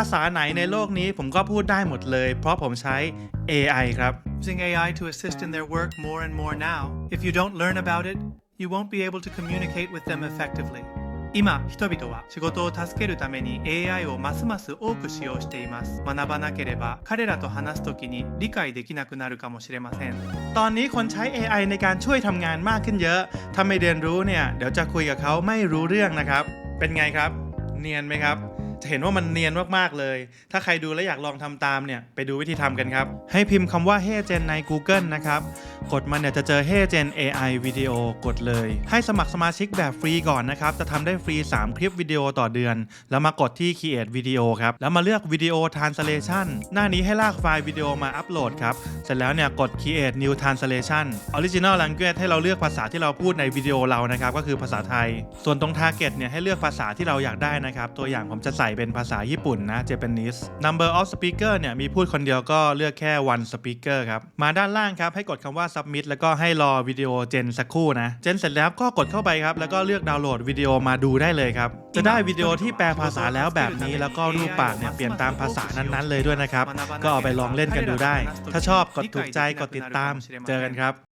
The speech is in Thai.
าษาไหนในโลกนี้ผมก็พูดได้หมดเลย เพราะผมใช้ AI ครับ using AI to assist in their work more and more now. If you don't learn about it, you won't be able to communicate with them effectively. 今、人々は仕事を助けるために AI をますます多く使用しています。学ばなければ彼らと話すときに理解できなくなるかもしれません。 ตอนนี้คนใช้ AI ในการช่วยทำงานมากขึ้นเยอะ ถ้าไม่เรียนรู้เนี่ย เดี๋ยวจะคุยกับเขาไม่รู้เรื่องนะครับ เป็นไงครับ เนียนไหมครับ จะเห็นว่ามันเนียนมากๆเลย ถ้าใครดูแล้วอยากลองทำตามเนี่ย ไปดูวิธีทำกันครับ ให้พิมพ์คำว่า Hey Gen ใน Google นะครับ กดมันเนี่ยจะเจอ Hey Gen AI วิดีโอกดเลย ให้สมัครสมาชิกแบบฟรีก่อนนะครับ จะทำได้ฟรี 3 คลิปวิดีโอต่อเดือน แล้วมากดที่ Create Video ครับ แล้วมาเลือกวิดีโอ Translation หน้านี้ให้ลากไฟล์วิดีโอมาอัปโหลดครับ เสร็จแล้วเนี่ยกด Create New Translation Original Language ให้เราเลือกภาษาที่เราพูดในวิดีโอเรานะครับ ก็คือภาษาไทย ส่วนตรง Target เนี่ยให้เลือกภาษาที่เราอยากได้นะครับ ตัวอย่างผมจะใส่เป็นภาษาญี่ปุ่นนะ Japanese Number of Speaker เนี่ยมีพูดคนเดียวก็เลือกแค่ one speaker ครับ มาด้านล่างครับให้กดคำว่า submit แล้วก็ให้รอวิดีโอเจนสักครู่นะเจนเสร็จแล้วก็กดเข้าไปครับ แล้วก็เลือกดาวน์โหลดวิดีโอมาดูได้เลยครับ จะได้วิดีโอที่แปลภาษาแล้วแบบนี้แล้วก็รูปปากเนี่ยเปลี่ยนตามภาษานั้นๆเลยด้วยนะครับ ก็เอาไปลองเล่นกันดูได้ ถ้าชอบกดถูกใจกดติดตาม เจอกันครับ